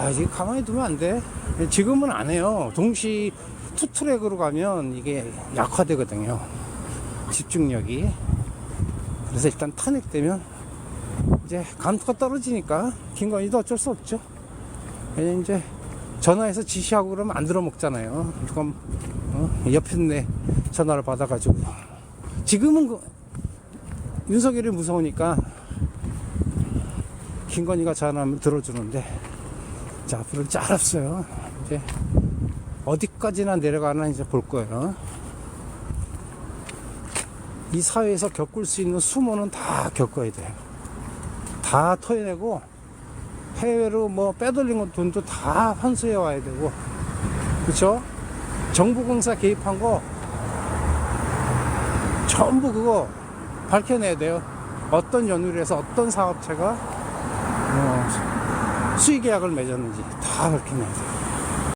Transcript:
아, 이제 가만히 두면 안 돼. 지금은 안 해요. 동시 투트랙으로 가면 이게 약화되거든요. 집중력이. 그래서 일단 탄핵되면 이제 감투가 떨어지니까 김건희도 어쩔 수 없죠. 왜냐면 이제 전화해서 지시하고 그러면 안 들어먹잖아요. 그럼 어? 옆에 내 전화를 받아가지고 지금은 그 윤석열이 무서우니까 김건희가 전화하면 들어주는데 자잘 없어요. 이제 어디까지나 내려가나 이제 볼 거예요. 이 사회에서 겪을 수 있는 수모는 다 겪어야 돼요. 다 토해내고 해외로 뭐 빼돌린 돈도 다 환수해 와야 되고 그쵸? 정부 공사 개입한 거 전부 그거 밝혀내야 돼요. 어떤 연유로 해서 어떤 사업체가 어, 수의 계약을 맺었는지 다 밝혀내야 돼요.